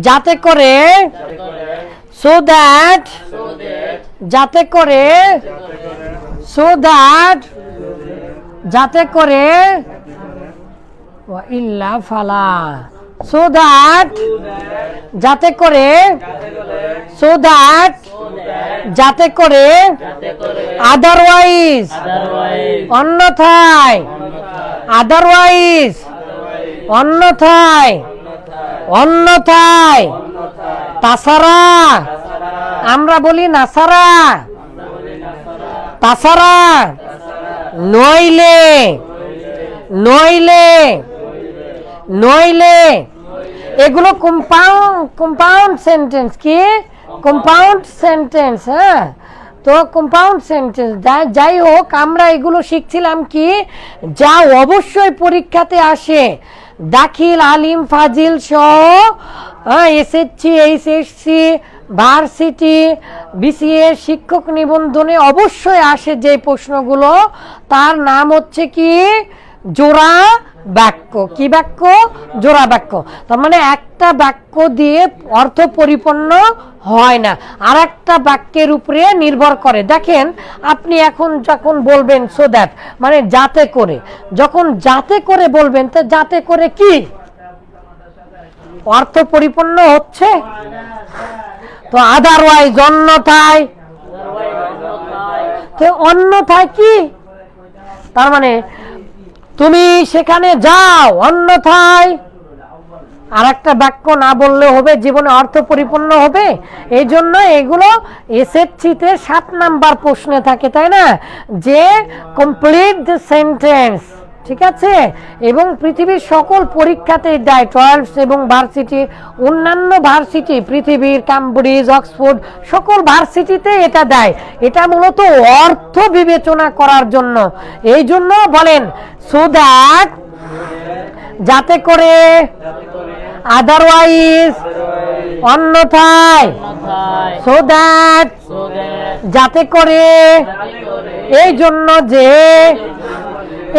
যাতে করে so that যাতে করে সো দ্যাট যাতে করে ইল্লা ফালা সো দ্যাট যাতে করে সো দ্যাট যাতে করে আদারওয়াইজ অন্যথায় আদারওয়াইজ অন্যথায় অন্যথায়। তাছাড়া আমরা বলি নাসারা তাছাড়া নইলে নইলে নইলে, এগুলো কম্পাউন্ড কম্পাউন্ড সেন্টেন্স কি? কম্পাউন্ড সেন্টেন্স হ্যাঁ? তো কম্পাউন্ড সেন্টেন্স যাই হোক, আমরা এগুলো শিখছিলাম কি? যা অবশ্যই পরীক্ষাতে আসে। দাখিল আলিম ফাজিল সহ এসএসসি, এইচএসসি, ভার্সিটি, বিসিএ শিক্ষক নিবন্ধনে অবশ্যই আসে যে প্রশ্নগুলো, তার নাম হচ্ছে কি? জোড়া বাক্য। কি বাক্য? জোড়া বাক্য। তার মানে একটা বাক্য দিয়ে অর্থ পরিপূর্ণ হয় না। আর একটা বাক্যের উপরে নির্ভর করে। দেখেন, আপনি এখন যখন বলবেন সো দ্যাট মানে যাতে করে। যখন যাতে করে বলবেন, তো যাতে করে কি? অর্থ পরিপূর্ণ হচ্ছে? তো আদারওয়াইজ অন্যথায়? তো অন্যথায় কি? তার মানে তুমি সেখানে যাও, অন্যথায় আর একটা বাক্য না বললে হবে, জীবনে অর্থ পরিপূর্ণ হবে। এই জন্য এগুলো এসএসসিতে সাত নাম্বার প্রশ্নে থাকে, তাই না? যে কমপ্লিট দ্য সেন্টেন্স ঠিক আছে? এবং পৃথিবীর সকল পরীক্ষাতেই দেয় টুয়েলভ এবং ভার্সিটি, অন্যান্য ভার্সিটি, পৃথিবীর ক্যামব্রিজ অক্সফোর্ড, সকল ভার্সিটিতে এটা দেয়। এটা মূলত অর্থ বিবেচনা করার জন্য। এই জন্য বলেন সো দ্যাট যাতে করে আদারওয়াইজ অন্যথায় সো দ্যাট যাতে করে এই জন্য যে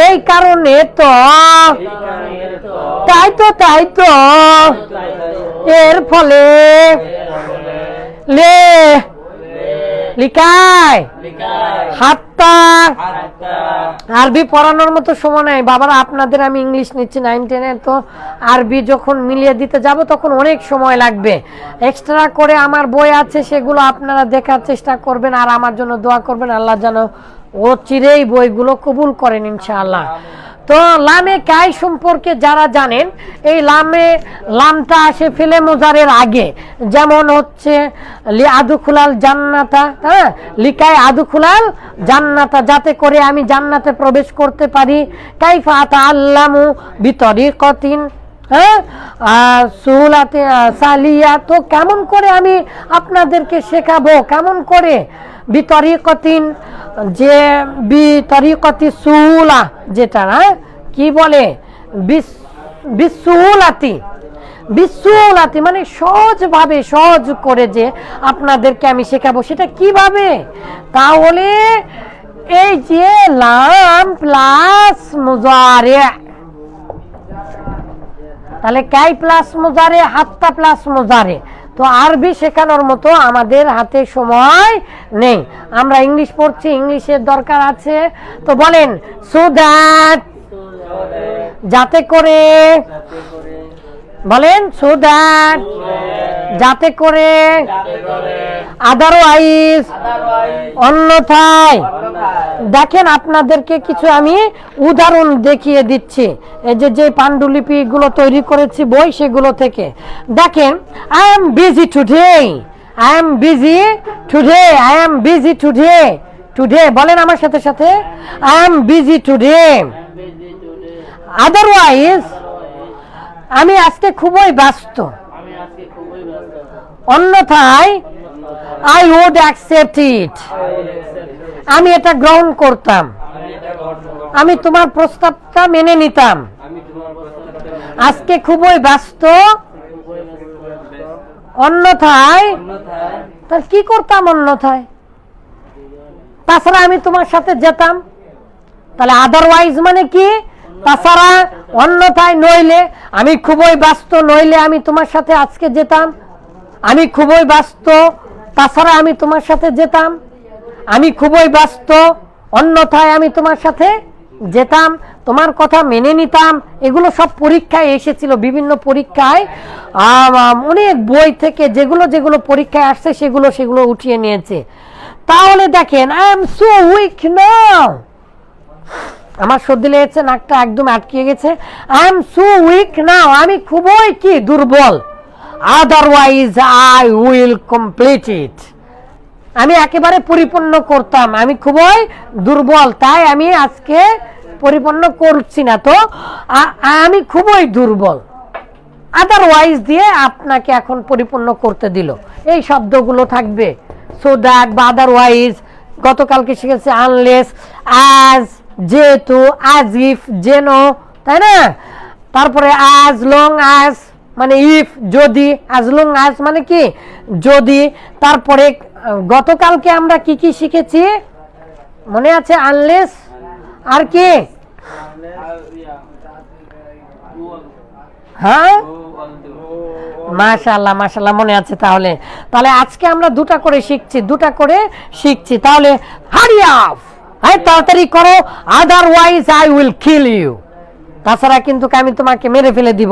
এই কারণে তো তাই তো তাই তো। এর ফলে লে আরবি পড়ানোর মতো সময় নাই। বাবারা, আপনাদের আমি ইংলিশ নিচ্ছি নাইন টেনে তো আরবি যখন মিলিয়ে দিতে যাব তখন অনেক সময় লাগবে। এক্সট্রা করে আমার বই আছে, সেগুলো আপনারা দেখার চেষ্টা করবেন আর আমার জন্য দোয়া করবেন। আল্লাহ যেন ও চিরেই বইগুলো কবুল করেন ইনশাআল্লাহ। তো লামে কাই সম্পর্কে যারা জানেন, এই লামে লামটা আসে ফেলে মোজারের আগে। যেমন হচ্ছে, লি আদুখুলাল জান্নাতা হ্যাঁ? লিকায় আদুখুলাল জান্নাতা, যাতে করে আমি জান্নাতে প্রবেশ করতে পারি। কাইফা আতা আল্লামু বিতরিকতিন হ্যাঁ? আর সুহুলাতে সালিয়া, তো কেমন করে আমি আপনাদেরকে শেখাবো? কেমন করে? বিতরিকতিন, যে বিতরিকতি সুহুলা যেটা না, কি বলে? বিস- বিসুহুলাতি বিসুহুলাতি মানে সহজভাবে, সহজ করে যে আপনাদেরকে আমি শেখাবো। সেটা কীভাবে? তাহলে এই যে লাম প্লাস মুজারে। তাহলে কাই প্লাস মোজারে? হাত্তা প্লাস মোজারে। তো আরবি শেখানোর মতো আমাদের হাতে সময় নেই। আমরা ইংলিশ পড়ছি, ইংলিশের দরকার আছে। তো বলেন সো দ্যাট যাতে করে বলেন সো দ্যাট যাতে করে আদারওয়াইজ অন্যথায়। দেখেন আপনাদেরকে কিছু আমি উদাহরণ দেখিয়ে দিচ্ছি। এই যে যে পাণ্ডুলিপিগুলো তৈরি করেছি বই সেগুলো থেকে। দেখেন I am busy today I am busy today I am busy today today বলেন আমার সাথে সাথে। I am busy today otherwise আমি আজকে খুবই ব্যস্ত। অন্যথায় আই উড অ্যাকসেপ্ট ইট আমি এটা গ্রহণ করতাম। আমি তোমার প্রস্তাবটা মেনে নিতাম। আজকে খুবই ব্যস্ত। অন্যথায় কি করতাম অন্যথায়? তাছাড়া আমি তোমার সাথে যেতাম। তাহলে আদারওয়াইজ মানে কি? তাছাড়া অন্যথায় নইলে, আমি খুবই ব্যস্ত নইলে আমি তোমার সাথে আজকে যেতাম। আমি খুবই ব্যস্ত। তাছাড়া আমি তোমার সাথে যেতাম। আমি খুবই ব্যস্ত, অন্যথায় আমি তোমার সাথে যেতাম। তোমার কথা মেনে নিতাম। এগুলো সব পরীক্ষায় এসেছিল, বিভিন্ন পরীক্ষায়। অনেক বই থেকে যেগুলো যেগুলো পরীক্ষায় আসছে, সেগুলো সেগুলো উঠিয়ে নিয়েছে। তাহলে দেখেন I am so weak now আমার সর্দি লেগেছে, নাকটা একদম আটকিয়ে গেছে। I am so weak now আমি খুবই কি, দুর্বল। Otherwise I will complete it আমি একেবারে পরিপূর্ণ করতাম। আমি খুবই দুর্বল, তাই আমি আজকে পরিপূর্ণ করছি না তো। আমি খুবই দুর্বল। আদারওয়াইজ দিয়ে আপনাকে এখন পরিপূর্ণ করতে দিল। এই শব্দগুলো থাকবে। সো দ্যাট বা আদারওয়াইজ গতকালকে শিখেছে আনলেস অ্যাজ যেহেতু অ্যাজ ইফ যেন, তাই না? তারপরে অ্যাজ লং অ্যাজ মানে ইফ যদি অ্যাজ লং অ্যাজ মানে কি? যদি, তারপরে গতকালকে আমরা কি কি শিখেছি? মনে আছে? আনলেস আর কি? হ্যাঁ? মাশাল্লাহ মাশাল্লাহ মনে আছে তাহলে। তাহলে আজকে আমরা দুটা করে শিখছি, দুটা করে শিখছি। তাহলে হারি আপ হ্যাঁ তাড়াতাড়ি করো otherwise I will kill you তাছাড়া কিন্তু আমি তোমাকে মেরে ফেলে দিব।